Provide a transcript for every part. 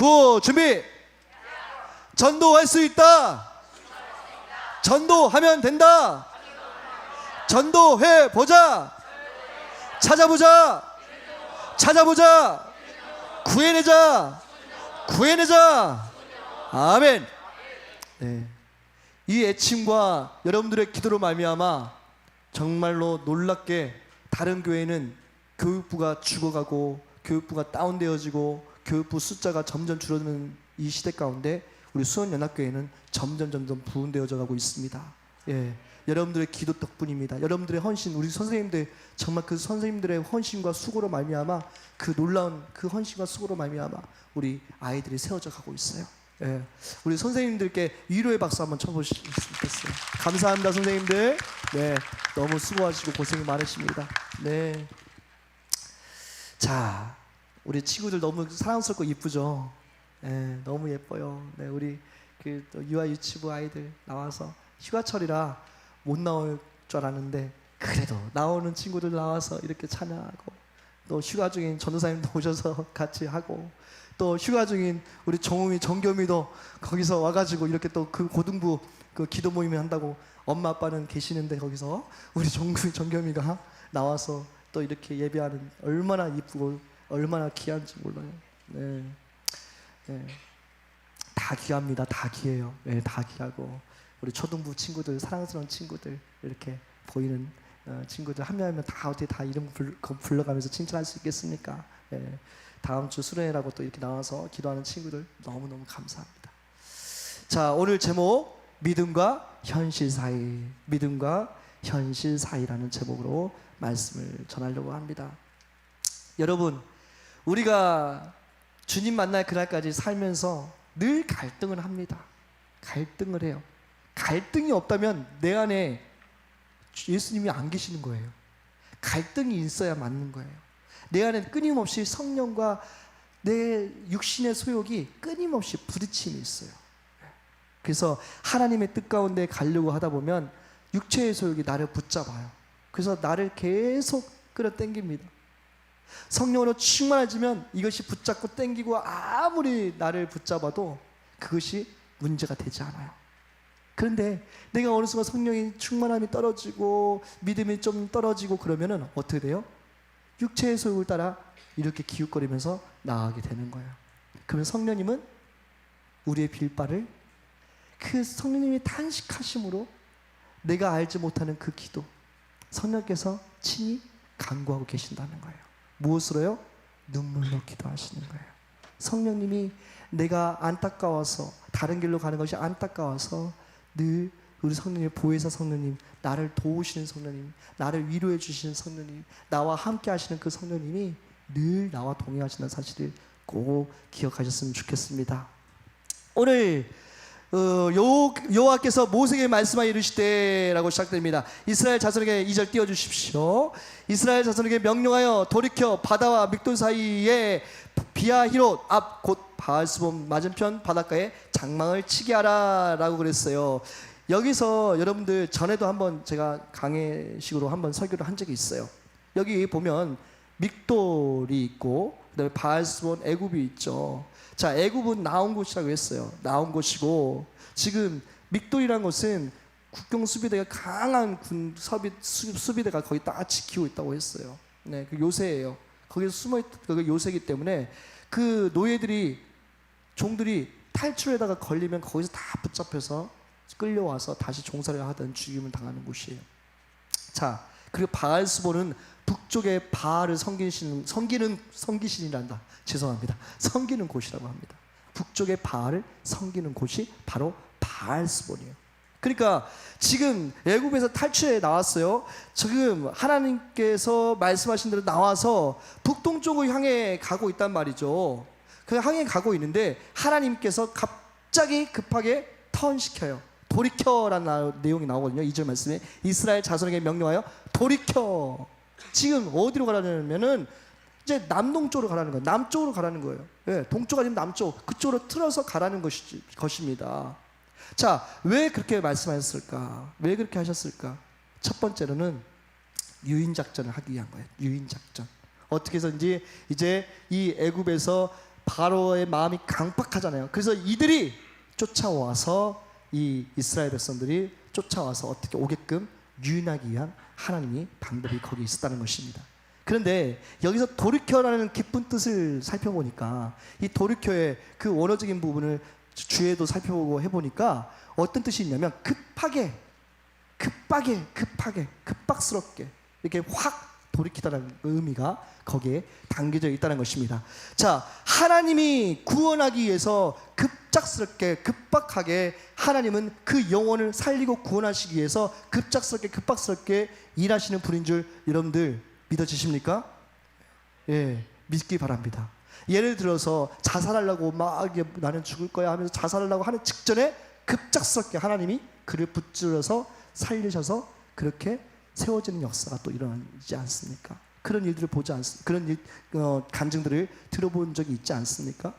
구호 준비. 전도할 수 있다. 전도하면 된다. 전도해 보자. 찾아보자. 찾아보자. 구해내자. 구해내자. 아멘. 네. 이 애침과 여러분들의 기도로 말미암아 정말로 놀랍게 다른 교회는 교육부가 죽어가고 교육부가 다운되어지고 교육부 숫자가 점점 줄어드는 이 시대 가운데 우리 수원연합교회는 점점 점점 부흥되어져 가고 있습니다. 예. 여러분들의 기도 덕분입니다. 여러분들의 헌신, 우리 선생님들 정말 그 선생님들의 헌신과 수고로 말미암아 그 놀라운 그 헌신과 수고로 말미암아 우리 아이들이 세워져 가고 있어요. 예. 우리 선생님들께 위로의 박수 한번 쳐보시면 좋겠어요. 감사합니다, 선생님들. 네, 너무 수고하시고 고생이 많으십니다. 네. 자, 우리 친구들 너무 사랑스럽고 이쁘죠. 네, 너무 예뻐요. 네, 우리 그또 유아 유치부 아이들 나와서 휴가철이라 못 나올 줄 알았는데 그래도 나오는 친구들 나와서 이렇게 찬양하고 또 휴가 중인 전도사님도 오셔서 같이 하고 또 휴가 중인 우리 정우미 정겸이도 거기서 와가지고 이렇게 또 그 고등부 그 기도 모임을 한다고 엄마 아빠는 계시는데 거기서 우리 정규 정겸이가 나와서 또 이렇게 예배하는 얼마나 이쁘고 얼마나 귀한지 몰라요. 네, 네. 다 귀합니다. 다 귀해요. 네, 다 귀하고 우리 초등부 친구들 사랑스러운 친구들 이렇게 보이는 어, 친구들 한 명 한 명 다 어떻게 다 이름 불, 거- 불러가면서 칭찬할 수 있겠습니까? 네. 다음 주 수련회라고 또 이렇게 나와서 기도하는 친구들 너무 너무 감사합니다. 자 오늘 제목 믿음과 현실 사이 믿음과 현실 사이라는 제목으로 말씀을 전하려고 합니다. 여러분 우리가 주님 만날 그날까지 살면서 늘 갈등을 합니다. 갈등을 해요. 갈등이 없다면 내 안에 예수님이 안 계시는 거예요. 갈등이 있어야 맞는 거예요. 내 안에 끊임없이 성령과 내 육신의 소욕이 끊임없이 부딪힘이 있어요. 그래서 하나님의 뜻 가운데 가려고 하다 보면 육체의 소욕이 나를 붙잡아요. 그래서 나를 계속 끌어당깁니다. 성령으로 충만해지면 이것이 붙잡고 땡기고 아무리 나를 붙잡아도 그것이 문제가 되지 않아요. 그런데 내가 어느 순간 성령이 충만함이 떨어지고 믿음이 좀 떨어지고 그러면은 어떻게 돼요? 육체의 소욕을 따라 이렇게 기웃거리면서 나아가게 되는 거예요. 그러면 성령님은 우리의 빌바를 그 성령님이 탄식하심으로 내가 알지 못하는 그 기도 성령께서 친히 간구하고 계신다는 거예요. 무엇으로요? 눈물로 기도하시는 거예요. 성령님이 내가 안타까워서 다른 길로 가는 것이 안타까워서 늘 우리 성령님 보혜사 성령님 나를 도우시는 성령님 나를 위로해 주시는 성령님 나와 함께 하시는 그 성령님이 늘 나와 동행하시는 사실을 꼭 기억하셨으면 좋겠습니다. 오늘 어, 요 여호와께서 모세에게 말씀하여 이르시되라고 시작됩니다. 이스라엘 자손에게 2절 띄워 주십시오. 이스라엘 자손에게 명령하여 돌이켜 바다와 믹돌 사이에 비아히롯 앞 곧 바알스본 맞은편 바닷가에 장망을 치게 하라라고 그랬어요. 여기서 여러분들 전에도 한번 제가 강의식으로 한번 설교를 한 적이 있어요. 여기 보면 믹돌이 있고 그다음에 바알스본 애굽이 있죠. 자, 애굽은 나온 곳이라고 했어요. 나온 곳이고 지금 믹돌이라는 것은 국경 수비대가 강한 군 서비 수, 수비대가 거기 딱 지키고 있다고 했어요. 네, 그 요새예요. 거기서 숨어 있, 그 요새이기 때문에 그 노예들이 종들이 탈출에다가 걸리면 거기서 다 붙잡혀서 끌려와서 다시 종살이를 하던 죽임을 당하는 곳이에요. 자, 그리고 바알스본은 북쪽의 바알을 섬기시는 섬기는 섬기신이란다. 죄송합니다. 섬기는 곳이라고 합니다. 북쪽의 바알을 섬기는 곳이 바로 바알스본이에요. 그러니까 지금 애굽에서 탈출해 나왔어요. 지금 하나님께서 말씀하신 대로 나와서 북동쪽을 향해 가고 있단 말이죠. 그 향해 가고 있는데 하나님께서 갑자기 급하게 턴시켜요. 돌이켜라는 나- 내용이 나오거든요. 2절 말씀에 이스라엘 자손에게 명령하여 돌이켜. 지금 어디로 가라냐면은 이제 남동쪽으로 가라는 거예요. 남쪽으로 가라는 거예요. 예, 동쪽 아니면 남쪽 그쪽으로 틀어서 가라는 것이, 것입니다. 자, 왜 그렇게 말씀하셨을까? 왜 그렇게 하셨을까? 첫 번째로는 유인 작전을 하기 위한 거예요. 유인 작전. 어떻게 해서든지 이제 이 애굽에서 바로의 마음이 강팍하잖아요. 그래서 이들이 쫓아와서 이 이스라엘 백성들이 쫓아와서 어떻게 오게끔 유인하기 위한 하나님이 방법이 거기 있었다는 것입니다. 그런데 여기서 돌이켜라는 깊은 뜻을 살펴보니까 이 돌이켜의 그 원어적인 부분을 주- 주에도 살펴보고 해보니까 어떤 뜻이 있냐면 급하게 급하게 급하게 급박스럽게 이렇게 확 돌이키다는 의미가 거기에 담겨져 있다는 것입니다. 자, 하나님이 구원하기 위해서 급 작스럽게 급박하게 하나님은 그 영혼을 살리고 구원하시기 위해서 급작스럽게 급박스럽게 일하시는 분인 줄 여러분들 믿어지십니까? 예, 믿기 바랍니다. 예를 들어서 자살하려고 막 나는 죽을 거야 하면서 자살하려고 하는 직전에 급작스럽게 하나님이 그를 붙들어서 살리셔서 그렇게 세워지는 역사가 또 일어나지 않습니까? 그런 일들을 보지 않습니까? 그런 일, 어, 간증들을 들어본 적이 있지 않습니까?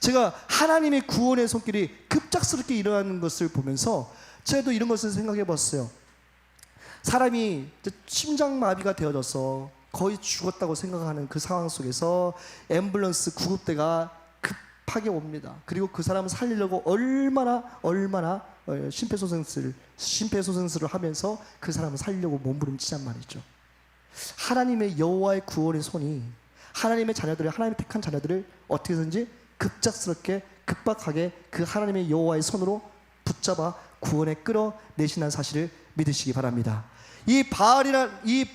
제가 하나님의 구원의 손길이 급작스럽게 일어나는 것을 보면서 저도 이런 것을 생각해 봤어요. 사람이 심장마비가 되어져서 거의 죽었다고 생각하는 그 상황 속에서 앰뷸런스 구급대가 급하게 옵니다. 그리고 그 사람을 살리려고 얼마나 얼마나 어, 심폐소생술 심폐소생술을 하면서 그 사람을 살리려고 몸부림치단 말이죠. 하나님의 여호와의 구원의 손이 하나님의 자녀들을 하나님의 택한 자녀들을 어떻게든지 급작스럽게 급박하게 그 하나님의 여호와의 손으로 붙잡아 구원에 끌어내신다는 사실을 믿으시기 바랍니다. 이 바알이란 이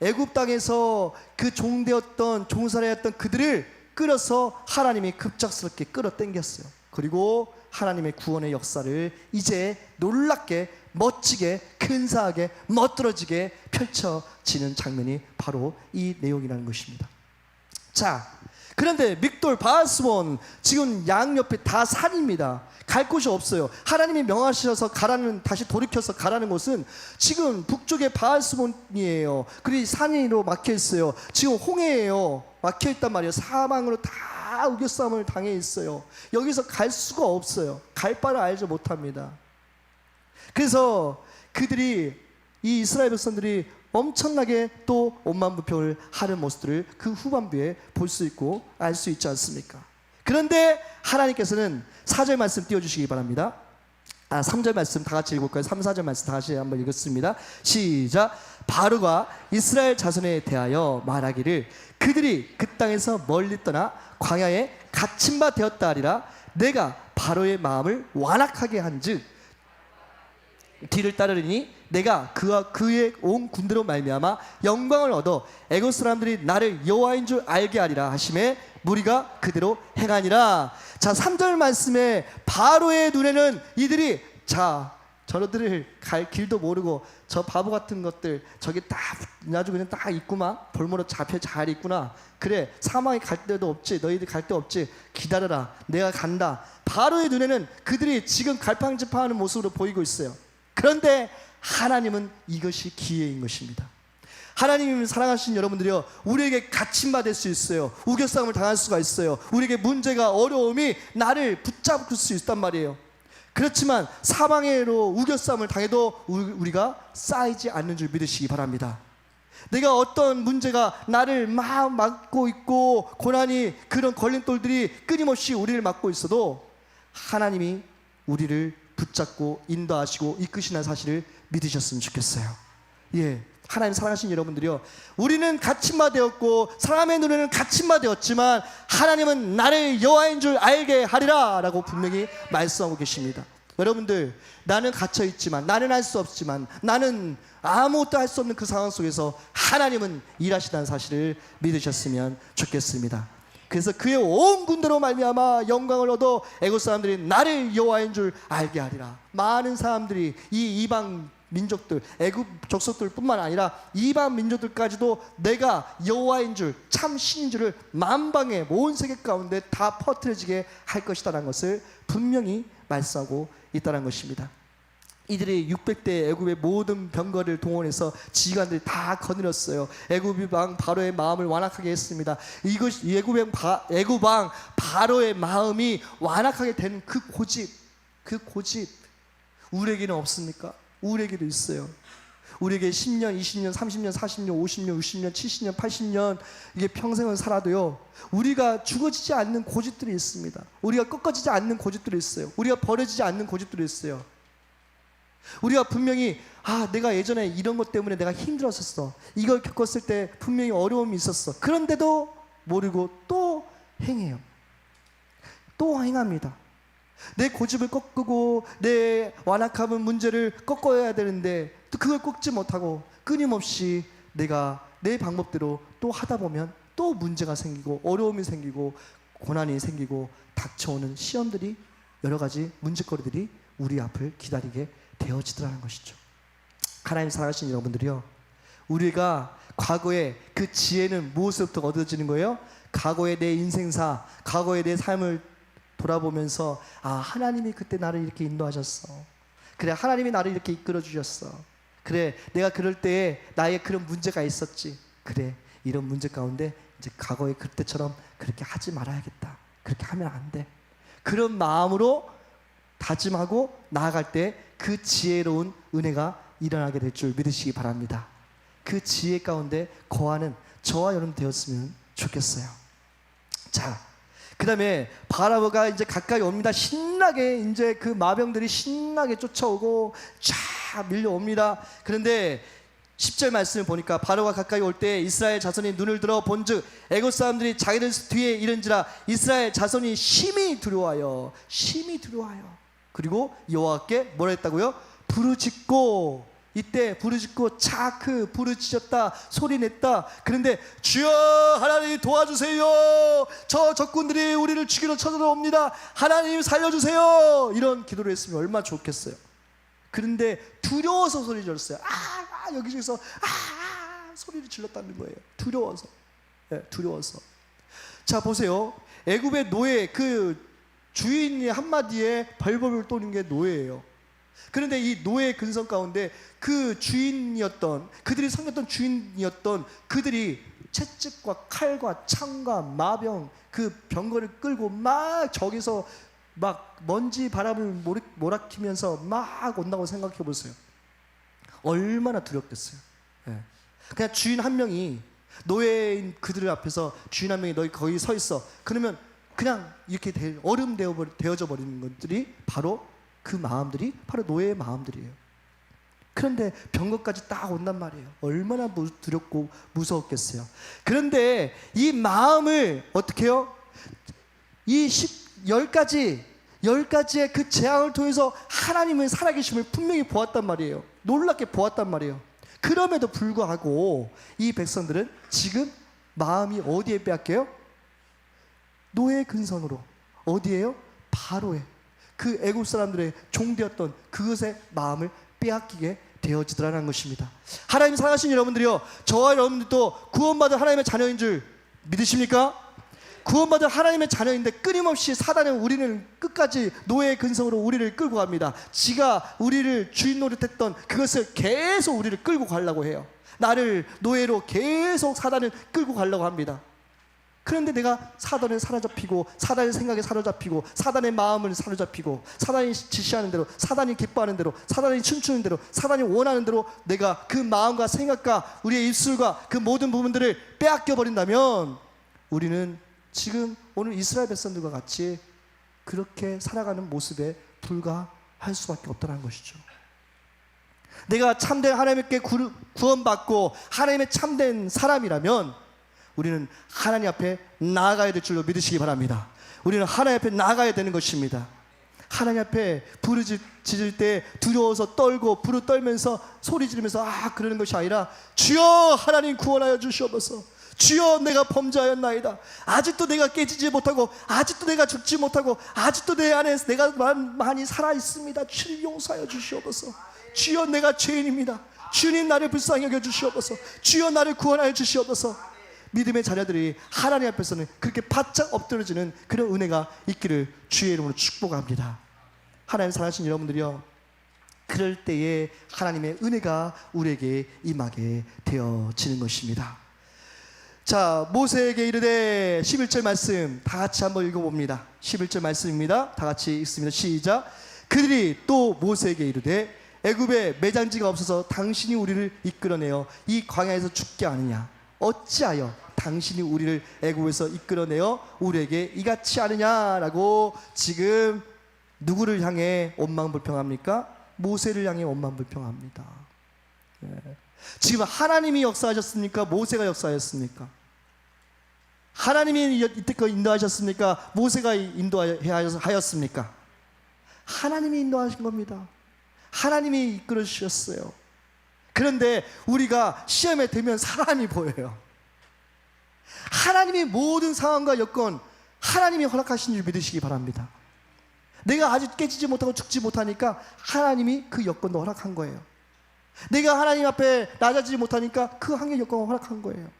애굽 땅에서 그 종되었던 종살이였던 그들을 끌어서 하나님이 급작스럽게 끌어당겼어요. 그리고 하나님의 구원의 역사를 이제 놀랍게 멋지게 근사하게 멋들어지게 펼쳐지는 장면이 바로 이 내용이라는 것입니다. 자, 그런데 믹돌 바스원 지금 양옆에 다 산입니다. 갈 곳이 없어요. 하나님이 명하셔서 가라는 다시 돌이켜서 가라는 곳은 지금 북쪽에 바스몬이에요. 그리고 산이로 막혀 있어요. 지금 홍해예요. 막혀 있단 말이에요. 사망으로 다 우겨싸움을 당해 있어요. 여기서 갈 수가 없어요. 갈 바를 알지 못합니다. 그래서 그들이 이 이스라엘 백성들이 엄청나게 또 원만부평을 하는 모습들을 그 후반부에 볼 수 있고 알 수 있지 않습니까? 그런데 하나님께서는 4절 말씀 띄워주시기 바랍니다. 아, 3절 말씀 다 같이 읽을까요? 3, 4절 말씀 다 같이 한번 읽겠습니다. 시작. 바로가 이스라엘 자손에 대하여 말하기를 그들이 그 땅에서 멀리 떠나 광야에 갇힌 바 되었다 하리라 내가 바로의 마음을 완악하게 한즉 뒤를 따르리니 내가 그와 그의 온 군대로 말미암아 영광을 얻어 애굽 사람들이 나를 여호와인 줄 알게 하리라 하심에 무리가 그대로 행하니라. 자, 3절 말씀에 바로의 눈에는 이들이 자, 저들을 갈 길도 모르고 저 바보 같은 것들 저기 딱 아주 그냥 딱 있구만. 볼모로 잡혀 잘 있구나. 그래 사망이 갈 데도 없지. 너희들 갈 데 없지. 기다려라. 내가 간다. 바로의 눈에는 그들이 지금 갈팡질팡하는 모습으로 보이고 있어요 그런데 하나님은 이것이 기회인 것입니다. 하나님이 사랑하신 여러분들이요, 우리에게 될수 있어요. 우겨싸움을 당할 수가 있어요. 우리에게 문제가 어려움이 나를 붙잡을 수 있단 말이에요. 그렇지만 사방에로 우겨싸움을 당해도 우- 우리가 쌓이지 않는 줄 믿으시기 바랍니다. 내가 어떤 문제가 나를 막 막고 있고 고난이 그런 걸림돌들이 끊임없이 우리를 막고 있어도 하나님이 우리를 붙잡고 인도하시고 이끄시는 사실을 믿으셨으면 좋겠어요. 예. 하나님 사랑하신 여러분들이요. 우리는 갇힌바 되었고 사람의 눈에는 갇힌바 되었지만 하나님은 나를 여호와인 줄 알게 하리라라고 분명히 말씀하고 계십니다. 여러분들 나는 갇혀 있지만 나는 할 수 없지만 나는 아무것도 할 수 없는 그 상황 속에서 하나님은 일하시다는 사실을 믿으셨으면 좋겠습니다. 그래서 그의 온 군대로 말미암아 영광을 얻어 애굽 사람들이 나를 여호와인 줄 알게 하리라. 많은 사람들이 이 이방 민족들, 애굽 족속들뿐만 아니라 이방 민족들까지도 내가 여호와인 줄, 참 신인 줄을 만방에 온 세계 가운데 다 퍼뜨려지게 할 것이다라는 것을 분명히 말씀하고 있다는 것입니다. 이들이 600대 애굽의 모든 병거를 동원해서 지휘관들이 다 거느렸어요. 애굽 왕 바로의 마음을 완악하게 했습니다. 이것 애굽의 바, 애굽 왕 바로의 마음이 완악하게 된 그 고집, 그 고집 우리에게는 없습니까? 우리에게도 있어요. 우리에게 10년, 20년, 30년, 40년, 50년, 60년, 70년, 80년 이게 평생을 살아도요. 우리가 죽어지지 않는 고집들이 있습니다. 우리가 꺾어지지 않는 고집들이 있어요. 우리가 버려지지 않는 고집들이 있어요. 우리가 분명히 아 내가 예전에 이런 것 때문에 내가 힘들었었어. 이걸 겪었을 때 분명히 어려움이 있었어. 그런데도 모르고 또 행해요. 또 행합니다. 내 고집을 꺾고 내 완악함은 문제를 꺾어야 되는데 또 그걸 꺾지 못하고 끊임없이 내가 내 방법대로 또 하다 보면 또 문제가 생기고 어려움이 생기고 고난이 생기고 닥쳐오는 시험들이 여러 가지 문제거리들이 우리 앞을 기다리게 되어지더라는 것이죠. 하나님 사랑하신 여러분들이요. 우리가 과거에 그 지혜는 무엇으로부터 얻어지는 거예요? 과거의 내 인생사, 과거의 내 삶을 돌아보면서 아 하나님이 그때 나를 이렇게 인도하셨어. 그래 하나님이 나를 이렇게 이끌어 주셨어. 그래 내가 그럴 때에 나의 그런 문제가 있었지. 그래 이런 문제 가운데 이제 과거의 그때처럼 그렇게 하지 말아야겠다. 그렇게 하면 안 돼. 그런 마음으로 다짐하고 나아갈 때 그 지혜로운 은혜가 일어나게 될 줄 믿으시기 바랍니다. 그 지혜 가운데 거하는 저와 여러분 되었으면 좋겠어요. 자, 그 다음에 바라보가 이제 가까이 옵니다. 신나게 이제 그 마병들이 신나게 쫓아오고 쫙 밀려옵니다. 그런데 10절 말씀을 보니까 바로가 가까이 올 때 이스라엘 자손이 눈을 들어 본즉 애굽 사람들이 자기들 뒤에 이른지라 이스라엘 자손이 심히 두려워하여 심히 두려워하여 그리고 여호와께 뭐라 했다고요? 부르짖고. 이때 부르짖고 차크 부르짖었다 소리 냈다. 그런데 주여 하나님 도와주세요. 저 적군들이 우리를 죽이러 쳐들어옵니다. 하나님 살려주세요. 이런 기도를 했으면 얼마나 좋겠어요. 그런데 두려워서 소리 질렀어요. 아, 아 여기저기서 아, 아 소리를 질렀다는 거예요. 두려워서. 예, 두려워서. 자 보세요. 애굽의 노예 그 주인이 한마디에 벌벌을 떠는 게 노예예요 그런데 이 노예 근성 가운데 그 주인이었던 그들이 섬겼던 주인이었던 그들이 채찍과 칼과 창과 마병 그 병거를 끌고 막 저기서 막 먼지 바람을 몰아키면서 막 온다고 생각해 보세요. 얼마나 두렵겠어요. 예. 그냥 주인 한 명이 노예인 그들 앞에서 주인 한 명이 너희 거기 서 있어. 그러면 그냥 이렇게 되- 얼음 되어져 버리는 것들이 바로 그 마음들이 바로 노예의 마음들이에요. 그런데 병거까지 딱 온단 말이에요. 얼마나 무- 두렵고 무서웠겠어요. 그런데 이 마음을 어떻게 해요? 이 십, 열 가지, 열 가지의 그 재앙을 통해서 하나님의 살아계심을 분명히 보았단 말이에요. 놀랍게 보았단 말이에요. 그럼에도 불구하고 이 백성들은 지금 마음이 어디에 빼앗겨요? 노예 근성으로. 어디에요? 바로에. 그 애굽 사람들의 종되었던 그것의 마음을 빼앗기게 되어지더라는 것입니다. 하나님 사랑하신 여러분들이요. 저와 여러분들도 구원받은 하나님의 자녀인 줄 믿으십니까? 구원받은 하나님의 자녀인데 끊임없이 사단은 우리는 끝까지 노예의 근성으로 우리를 끌고 갑니다. 지가 우리를 주인 노릇했던 그것을 계속 우리를 끌고 가려고 해요. 나를 노예로 계속 사단을 끌고 가려고 합니다. 그런데 내가 사단에 사로잡히고 사단의 생각에 사로잡히고 사단의 마음을 사로잡히고 사단이 지시하는 대로 사단이 기뻐하는 대로 사단이 춤추는 대로 사단이 원하는 대로 내가 그 마음과 생각과 우리의 입술과 그 모든 부분들을 빼앗겨 버린다면 우리는 지금 오늘 이스라엘 백성들과 같이 그렇게 살아가는 모습에 불과할 수밖에 없다는 것이죠. 내가 참된 하나님께 구- 구원받고 하나님의 참된 사람이라면 우리는 하나님 앞에 나아가야 될 줄로 믿으시기 바랍니다. 우리는 하나님 앞에 나아가야 되는 것입니다. 하나님 앞에 부르짖을 때 두려워서 떨고 부르 떨면서 소리 지르면서 아 그러는 것이 아니라 주여 하나님 구원하여 주시옵소서. 주여 내가 범죄하였나이다. 아직도 내가 깨지지 못하고 아직도 내가 죽지 못하고 아직도 내 안에 내가 만- 많이 살아 있습니다. 주님 용서하여 주시옵소서. 주여 내가 죄인입니다. 주님 나를 불쌍히 여겨 주시옵소서. 주여 나를 구원하여 주시옵소서. 믿음의 자녀들이 하나님 앞에서는 그렇게 바짝 엎드려지는 그런 은혜가 있기를 주의 이름으로 축복합니다. 하나님 사랑하신 여러분들이요. 그럴 때에 하나님의 은혜가 우리에게 임하게 되어지는 것입니다. 자, 모세에게 이르되 11절 말씀 다 같이 한번 읽어봅니다. 11절 말씀입니다. 다 같이 읽습니다. 시작. 그들이 또 모세에게 이르되 애굽에 매장지가 없어서 당신이 우리를 이끌어내어 이 광야에서 죽게 하느냐 어찌하여 당신이 우리를 애굽에서 이끌어내어 우리에게 이같이 하느냐라고 지금 누구를 향해 원망불평합니까? 모세를 향해 원망불평합니다. 예. 지금 하나님이 역사하셨습니까? 모세가 역사하였습니까? 하나님이 이때껏 인도하셨습니까? 모세가 인도하였습니까? 하나님이 인도하신 겁니다. 하나님이 이끌어 주셨어요. 그런데 우리가 시험에 들면 사람이 보여요. 하나님이 모든 상황과 여건 하나님이 허락하신 줄 믿으시기 바랍니다. 내가 아직 깨지지 못하고 죽지 못하니까 하나님이 그 여건도 허락한 거예요. 내가 하나님 앞에 낮아지지 못하니까 그 환경 여건을 허락한 거예요.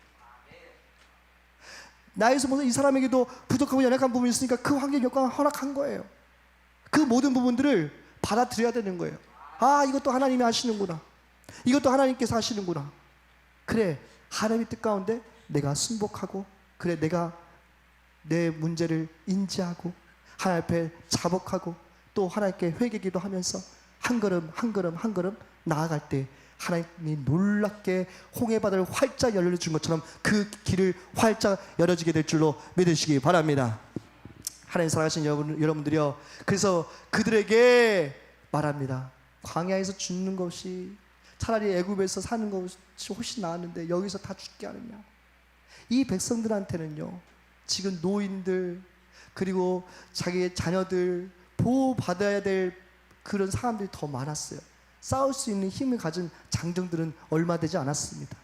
나에서 보면 이 사람에게도 부족하고 연약한 부분이 있으니까 그 환경 여건을 허락한 거예요. 그 모든 부분들을 받아들여야 되는 거예요. 아, 이것도 하나님이 하시는구나. 이것도 하나님께서 하시는구나. 그래, 하나님의 뜻 가운데 내가 순복하고, 그래, 내가 내 문제를 인지하고, 하나님 앞에 자복하고, 또 하나님께 회개기도 하면서 한 걸음, 한 걸음, 한 걸음 나아갈 때 하나님이 놀랍게 홍해바다를 활짝 열려준 것처럼 그 길을 활짝 열어지게 될 줄로 믿으시기 바랍니다. 하나님 사랑하신 여러분, 여러분들이요. 그래서 그들에게 말합니다. 광야에서 죽는 것이 차라리 애굽에서 사는 것이 훨씬 나았는데 여기서 다 죽게 하느냐. 이 백성들한테는요. 지금 노인들 그리고 자기의 자녀들 보호받아야 될 그런 사람들이 더 많았어요. 싸울 수 있는 힘을 가진 장정들은 얼마 되지 않았습니다.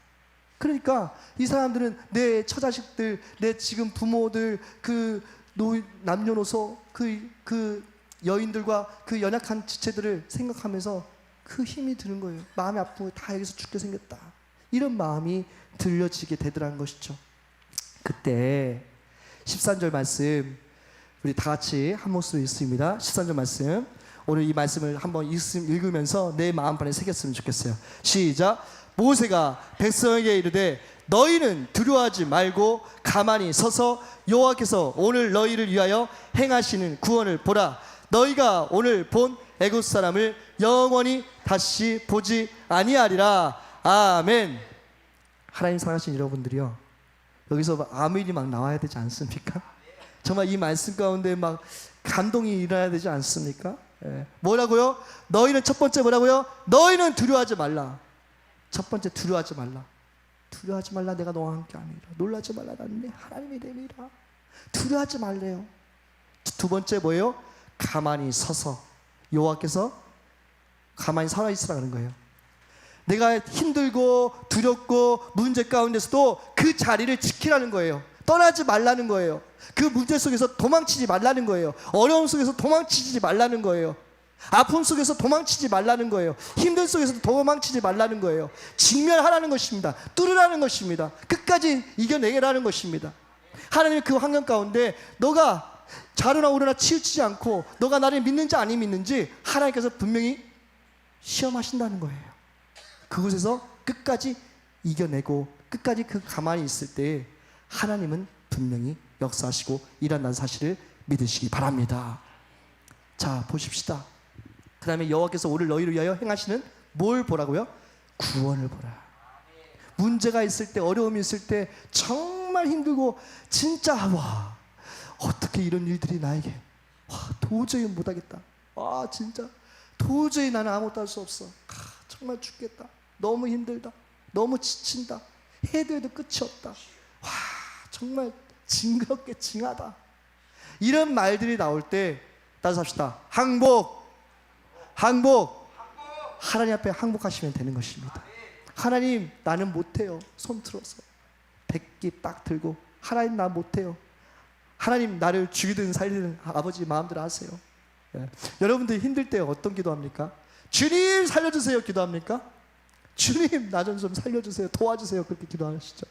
그러니까 이 사람들은 내 처자식들, 내 지금 부모들, 그 노, 남녀노소, 그, 그 여인들과 그 연약한 지체들을 생각하면서 그 힘이 드는 거예요. 마음이 아프고 다 여기서 죽게 생겼다. 이런 마음이 들려지게 되더라는 것이죠. 그때 13절 말씀 우리 다 같이 한 목소리 읽습니다. 13절 말씀. 오늘 이 말씀을 한번 읽- 읽으면서 내 마음판에 새겼으면 좋겠어요. 시작. 모세가 백성에게 이르되 너희는 두려워하지 말고 가만히 서서 여호와께서 오늘 너희를 위하여 행하시는 구원을 보라. 너희가 오늘 본 애굽 사람을 영원히 다시 보지 아니하리라. 아멘. 하나님 사랑하신 여러분들이요. 여기서 막 아멘이 막 나와야 되지 않습니까? 정말 이 말씀 가운데 막 감동이 일어나야 되지 않습니까? 예. 뭐라고요? 너희는 첫 번째 뭐라고요? 너희는 두려워하지 말라. 첫 번째 두려워하지 말라. 두려워하지 말라. 내가 너와 함께 아니라. 놀라지 말라. 나는 내 하나님의 됨이라. 두려워하지 말래요. 두 번째 뭐예요? 가만히 서서 여호와께서 가만히 살아 있으라는 거예요. 내가 힘들고 두렵고 문제 가운데서도 그 자리를 지키라는 거예요. 떠나지 말라는 거예요. 그 문제 속에서 도망치지 말라는 거예요. 어려움 속에서 도망치지 말라는 거예요. 아픔 속에서 도망치지 말라는 거예요. 힘든 속에서 도망치지 말라는 거예요. 직면하라는 것입니다. 뚫으라는 것입니다. 끝까지 이겨내라는 것입니다. 하나님 그 환경 가운데 너가 자르나 오르나 치우치지 않고 너가 나를 믿는지 아니 믿는지 하나님께서 분명히 시험하신다는 거예요. 그곳에서 끝까지 이겨내고 끝까지 그 가만히 있을 때 하나님은 분명히 역사하시고 일한다는 사실을 믿으시기 바랍니다. 자 보십시다. 그 다음에 여호와께서 오늘 너희를 위하여 행하시는 뭘 보라고요? 구원을 보라. 문제가 있을 때 어려움이 있을 때 정말 힘들고 진짜 와 어떻게 이런 일들이 나에게 와 도저히 못하겠다. 와 진짜 도저히 나는 아무것도 할 수 없어. 아, 정말 죽겠다. 너무 힘들다. 너무 지친다. 해도 해도 끝이 없다. 와 정말 징그럽게 징하다. 이런 말들이 나올 때 따라삽시다. 항복, 항복. 하나님 앞에 항복하시면 되는 것입니다. 하나님 나는 못해요. 손 들어서 백기 딱 들고 하나님 나 못해요. 하나님 나를 죽이든 살리든 아버지 마음대로 하세요. 예. 여러분들 힘들 때 어떤 기도합니까? 주님 살려주세요 기도합니까? 주님 나 좀 좀 살려주세요 도와주세요 그렇게 기도하시죠.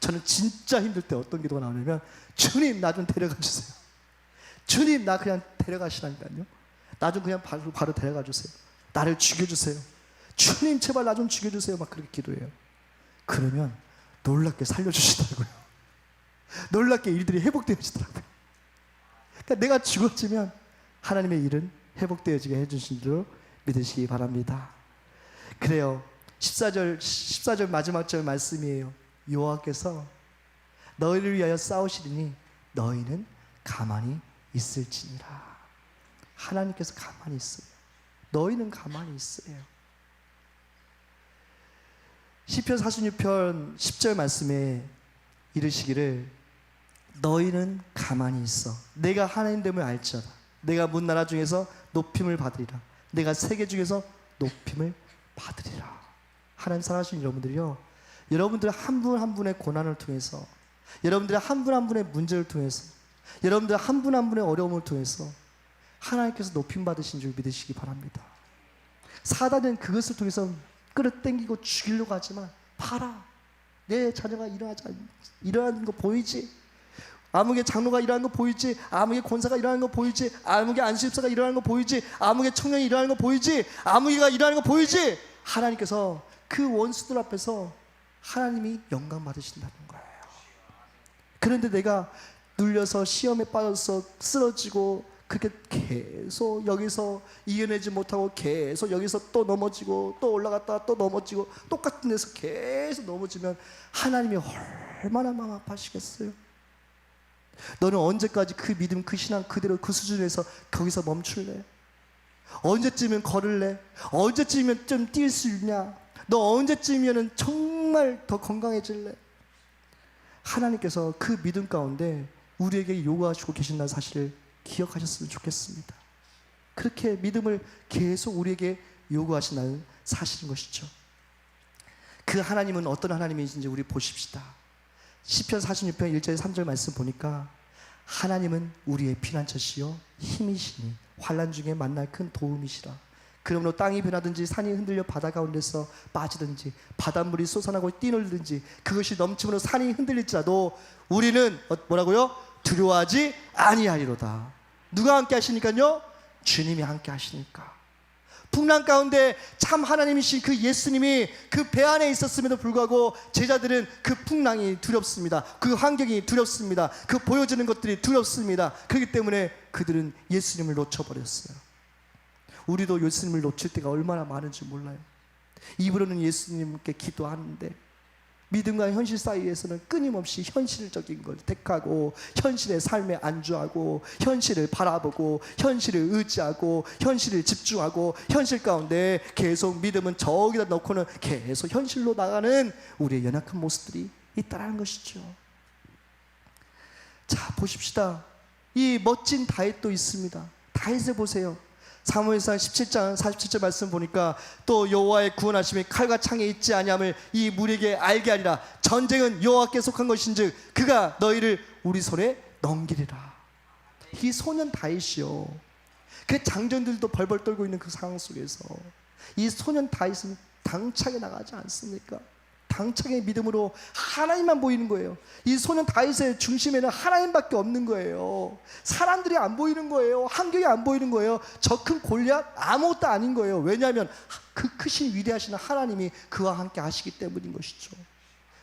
저는 진짜 힘들 때 어떤 기도가 나오냐면 주님 나 좀 데려가 주세요. 주님 나 그냥 데려가시라니까요. 나 좀 그냥 바로, 바로 데려가 주세요. 나를 죽여주세요. 주님 제발 나 좀 죽여주세요. 막 그렇게 기도해요. 그러면 놀랍게 살려주시더라고요. 놀랍게 일들이 회복되어지더라고요. 그러니까 내가 죽어지면 하나님의 일은 회복되어지게 해주신 줄로 믿으시기 바랍니다. 그래요. 14절 14절 마지막 절 말씀이에요. 여호와께서 너희를 위하여 싸우시리니 너희는 가만히 있을지니라. 하나님께서 가만히 있어요. 너희는 가만히 있어요. 시편 46편 10절 말씀에 이르시기를 너희는 가만히 있어. 내가 하나님됨을 알지어다. 내가 문 나라 중에서 높임을 받으리라. 내가 세계 중에서 높임을 받으리라. 하나님 사랑하시는 여러분들이요. 여러분들 한 분 한 분의 고난을 통해서 여러분들 한 분 한 분의 문제를 통해서 여러분들 한 분 한 분의 어려움을 통해서 하나님께서 높임 받으신 줄 믿으시기 바랍니다. 사단은 그것을 통해서 끌어당기고 죽이려고 하지만 봐라. 내 자녀가 일어나지 않- 일어나는 거 보이지? 아무개 장로가 일어나는 거 보이지? 아무개 권사가 일어나는 거 보이지? 아무개 안수집사가 일어나는 거 보이지? 아무개 청년이 일어나는 거 보이지? 아무개가 일어나는 거 보이지? 하나님께서 그 원수들 앞에서 하나님이 영광 받으신다는 거예요. 그런데 내가 눌려서 시험에 빠져서 쓰러지고 그렇게 계속 여기서 이겨내지 못하고 계속 여기서 또 넘어지고 또 올라갔다 또 넘어지고 똑같은 데서 계속 넘어지면 하나님이 얼마나 마음 아파하시겠어요? 너는 언제까지 그 믿음 그 신앙 그대로 그 수준에서 거기서 멈출래? 언제쯤은 걸을래? 언제쯤이면 좀 뛸 수 있냐? 너 언제쯤이면 정말 더 건강해질래? 하나님께서 그 믿음 가운데 우리에게 요구하시고 계신다는 사실을 기억하셨으면 좋겠습니다. 그렇게 믿음을 계속 우리에게 요구하신다는 사실인 것이죠. 그 하나님은 어떤 하나님이신지 우리 보십시다. 시편 46편 1절 3절 말씀 보니까 하나님은 우리의 피난처시요 힘이시니 환난 중에 만날 큰 도움이시라. 그러므로 땅이 변하든지 산이 흔들려 바다 가운데서 빠지든지 바닷물이 솟아나고 뛰놀든지 그것이 넘침으로 산이 흔들릴지라도 우리는 어, 뭐라고요? 두려워하지 아니하리로다. 누가 함께 하시니까요? 주님이 함께 하시니까. 풍랑 가운데 참 하나님이신 그 예수님이 그 배 안에 있었음에도 불구하고 제자들은 그 풍랑이 두렵습니다. 그 환경이 두렵습니다. 그 보여지는 것들이 두렵습니다. 그렇기 때문에 그들은 예수님을 놓쳐버렸어요. 우리도 예수님을 놓칠 때가 얼마나 많은지 몰라요. 입으로는 예수님께 기도하는데 믿음과 현실 사이에서는 끊임없이 현실적인 걸 택하고 현실의 삶에 안주하고 현실을 바라보고 현실을 의지하고 현실을 집중하고 현실 가운데 계속 믿음은 저기다 넣고는 계속 현실로 나가는 우리의 연약한 모습들이 있다라는 것이죠. 자 보십시다. 이 멋진 다윗도 있습니다. 다윗을 보세요. 사무엘상 17장 47절 말씀 보니까 또 여호와의 구원하심이 칼과 창에 있지 아니함을 이 무리에게 알게 하리라. 전쟁은 여호와께 속한 것인즉 그가 너희를 우리 손에 넘기리라. 이 소년 다윗이요. 그 장전들도 벌벌 떨고 있는 그 상황 속에서 이 소년 다윗은 당차게 나가지 않습니까? 당차게 믿음으로 하나님만 보이는 거예요. 이 소년 다윗의 중심에는 하나님밖에 없는 거예요. 사람들이 안 보이는 거예요. 환경이 안 보이는 거예요. 저 큰 골리앗 아무것도 아닌 거예요. 왜냐하면 그 크신 위대하신 하나님이 그와 함께 하시기 때문인 것이죠.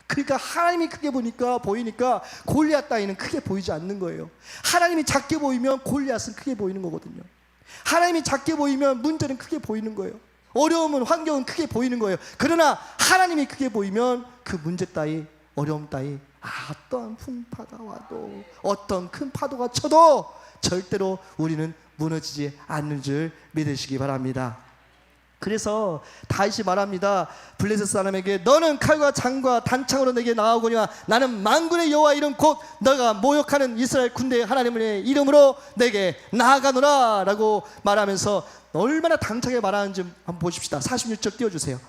그러니까 하나님이 크게 보니까 보이니까 골리앗 따위는 크게 보이지 않는 거예요. 하나님이 작게 보이면 골리앗은 크게 보이는 거거든요. 하나님이 작게 보이면 문제는 크게 보이는 거예요. 어려움은 환경은 크게 보이는 거예요. 그러나 하나님이 크게 보이면 그 문제 따위 어려움 따위 아, 어떤 풍파가 와도 어떤 큰 파도가 쳐도 절대로 우리는 무너지지 않는 줄 믿으시기 바랍니다. 그래서 다시 말합니다. 블레셋 사람에게 너는 칼과 창과 단창으로 내게 나오거니와 나는 만군의 여호와 이름 곧 너가 모욕하는 이스라엘 군대의 하나님의 이름으로 내게 나아가노라라고 말하면서 얼마나 당차게 말하는지 한번 보십시다. 46절 띄워 주세요.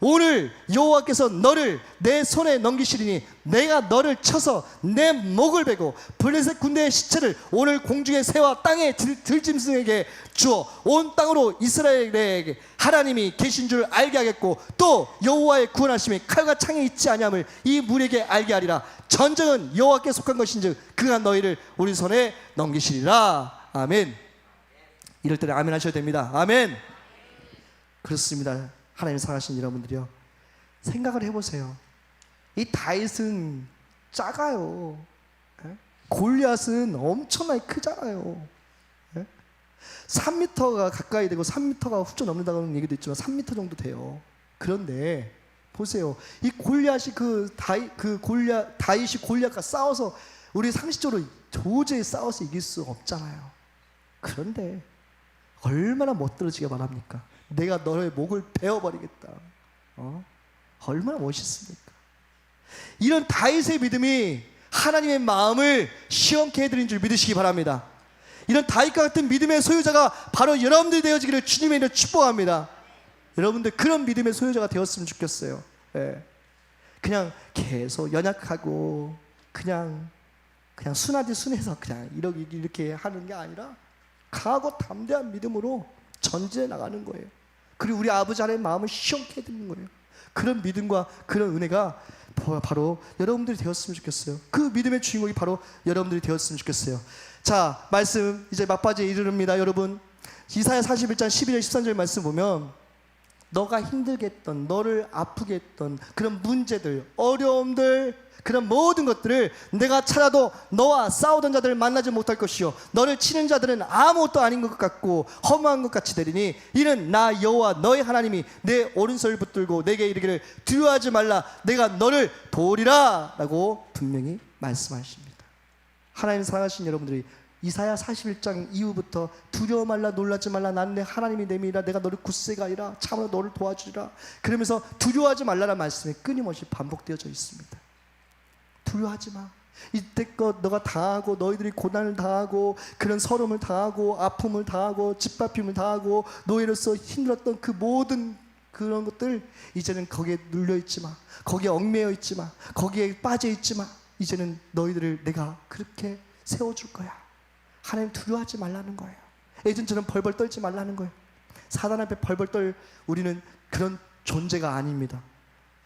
오늘 여호와께서 너를 내 손에 넘기시리니 내가 너를 쳐서 내 목을 베고 블레셋 군대의 시체를 오늘 공중의 새와 땅의 들, 들짐승에게 주어 온 땅으로 이스라엘에게 하나님이 계신 줄 알게 하겠고 또 여호와의 구원하심이 칼과 창에 있지 아니함을 이 무리에게 알게 하리라. 전쟁은 여호와께 속한 것인즉 그가 너희를 우리 손에 넘기시리라. 아멘. 이럴 때는 아멘 하셔야 됩니다. 아멘. 그렇습니다 하나님 사랑하신 여러분들이요 생각을 해보세요 이 다윗은 작아요 예? 골리앗은 엄청나게 크잖아요 예? 3m가 가까이 되고 3m가 훌쩍 넘는다는 얘기도 있지만 3m 정도 돼요. 그런데 보세요. 이 골리앗이 그 다이 그 골리앗 다윗이 골리앗과 싸워서 우리 상식적으로 도저히 싸워서 이길 수 없잖아요. 그런데 얼마나 멋들어지게 말합니까? 내가 너의 목을 베어버리겠다. 어? 얼마나 멋있습니까? 이런 다윗의 믿음이 하나님의 마음을 시원케 해드린 줄 믿으시기 바랍니다. 이런 다윗과 같은 믿음의 소유자가 바로 여러분들이 되어지기를 주님의 이름으로 축복합니다. 여러분들 그런 믿음의 소유자가 되었으면 좋겠어요. 예. 그냥 계속 연약하고 그냥 그냥 순하디 순해서 그냥 이렇게 이렇게 하는 게 아니라 강하고 담대한 믿음으로 전진해 나가는 거예요. 그리고 우리 아버지 하나님의 마음을 시원케 해드리는 거예요. 그런 믿음과 그런 은혜가 바로 여러분들이 되었으면 좋겠어요. 그 믿음의 주인공이 바로 여러분들이 되었으면 좋겠어요. 자, 말씀 이제 막바지에 이르릅니다, 여러분. 이사야 41장 12절 13절 말씀 보면 너가 힘들게 했던 너를 아프게 했던 그런 문제들, 어려움들 그런 모든 것들을 내가 찾아도 너와 싸우던 자들을 만나지 못할 것이요. 너를 치는 자들은 아무것도 아닌 것 같고 허무한 것 같이 되리니 이는 나 여호와 너의 하나님이 내 오른손을 붙들고 내게 이르기를 두려워하지 말라. 내가 너를 도리라라고 분명히 말씀하십니다. 하나님 사랑하신 여러분들이 이사야 41장 이후부터 두려워 말라 놀라지 말라. 나는 내 하나님이 됨이라. 내가 너를 굳세가 아니라 참으로 너를 도와주리라. 그러면서 두려워하지 말라는 말씀이 끊임없이 반복되어져 있습니다 두려워하지 마 이때껏 너가 당하고 너희들이 고난을 당하고 그런 서름을 당하고 아픔을 당하고 짓밟힘을 당하고 노예로서 힘들었던 그 모든 그런 것들 이제는 거기에 눌려 있지 마 거기에 얽매여 있지 마 거기에 빠져 있지 마 이제는 너희들을 내가 그렇게 세워 줄 거야 하나님 두려워하지 말라는 거예요. 예전처럼 벌벌 떨지 말라는 거예요. 사단 앞에 벌벌 떨 우리는 그런 존재가 아닙니다.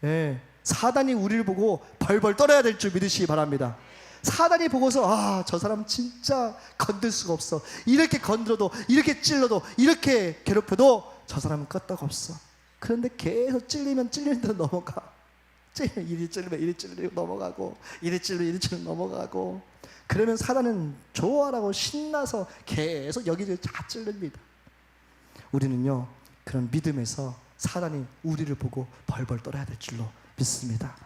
예. 사단이 우리를 보고 벌벌 떨어야 될 줄 믿으시기 바랍니다. 사단이 보고서 아, 저 사람 진짜 건들 수가 없어. 이렇게 건드려도 이렇게 찔러도 이렇게 괴롭혀도 저 사람은 끄떡 없어. 그런데 계속 찔리면 찔리는 대로 넘어가. 찔리면 이리 찔리면 이리 찔리고 넘어가고 이리 찔리면 이리 찔리고 넘어가고 그러면 사단은 좋아라고 신나서 계속 여기저기 다 찔릅니다. 우리는요 그런 믿음에서 사단이 우리를 보고 벌벌 떨어야 될 줄로 믿습니다.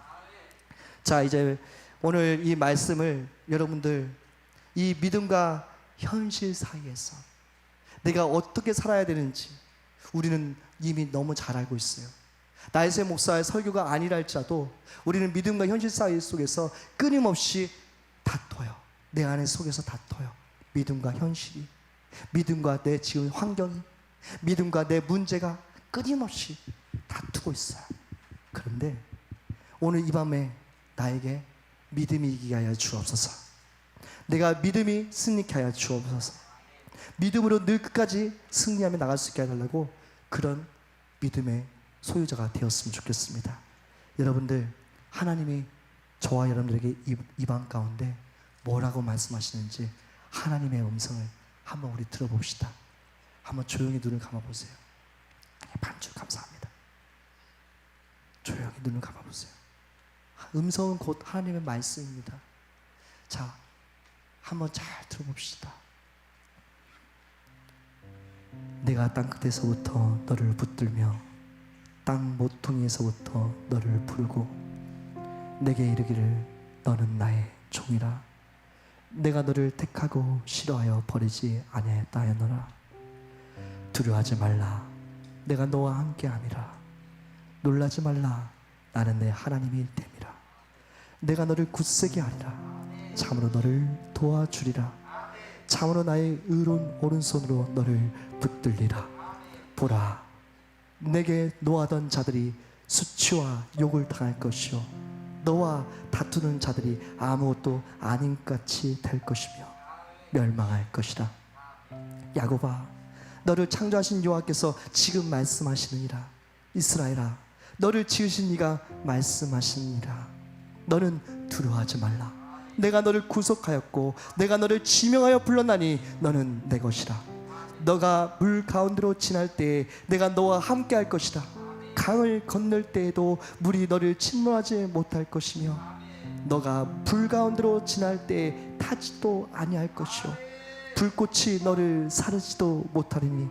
자 이제 오늘 이 말씀을 여러분들 이 믿음과 현실 사이에서 내가 어떻게 살아야 되는지 우리는 이미 너무 잘 알고 있어요. 나이세 목사의 설교가 아니라 할지라도 우리는 믿음과 현실 사이 속에서 끊임없이 다퉈요. 내 안에 속에서 다퉈요. 믿음과 현실이, 믿음과 내 지은 환경이, 믿음과 내 문제가 끊임없이 다투고 있어요. 그런데 오늘 이 밤에 나에게 믿음이 이기게 하여 주옵소서. 내가 믿음이 승리케 하여 주옵소서. 믿음으로 늘 끝까지 승리하며 나갈 수 있게 해달라고 그런 믿음의 소유자가 되었으면 좋겠습니다. 여러분들 하나님이 저와 여러분들에게 이, 이방 가운데 뭐라고 말씀하시는지 하나님의 음성을 한번 우리 들어봅시다. 한번 조용히 눈을 감아보세요. 반주 감사합니다. 조용히 눈을 감아보세요. 음성은 곧 하나님의 말씀입니다. 자, 한번 잘 들어봅시다. 내가 땅 끝에서부터 너를 붙들며 땅 모퉁이에서부터 너를 부르고 내게 이르기를 너는 나의 종이라. 내가 너를 택하고 싫어하여 버리지 아니하였다 하였노라. 두려워하지 말라. 내가 너와 함께함이라. 놀라지 말라. 나는 내 하나님이 됨이라 내가 너를 굳세게 하리라. 참으로 너를 도와주리라. 참으로 나의 의로운 오른손으로 너를 붙들리라. 보라 내게 노하던 자들이 수치와 욕을 당할 것이요. 너와 다투는 자들이 아무것도 아닌 것 같이 될 것이며 멸망할 것이라. 야곱아 너를 창조하신 여호와께서 지금 말씀하시느니라. 이스라엘아 너를 지으신 이가 말씀하시느니라 너는 두려워하지 말라. 내가 너를 구속하였고 내가 너를 지명하여 불렀나니 너는 내 것이라. 너가 물 가운데로 지날 때에 내가 너와 함께 할 것이다. 강을 건널 때에도 물이 너를 침몰하지 못할 것이며 너가 불 가운데로 지날 때에 타지도 아니할 것이요. 불꽃이 너를 사르지도 못하리니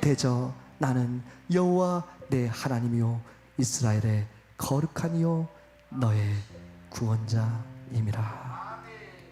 대저 나는 여호와 내 하나님이요. 이스라엘의 거룩하니요. 너의 구원자임이라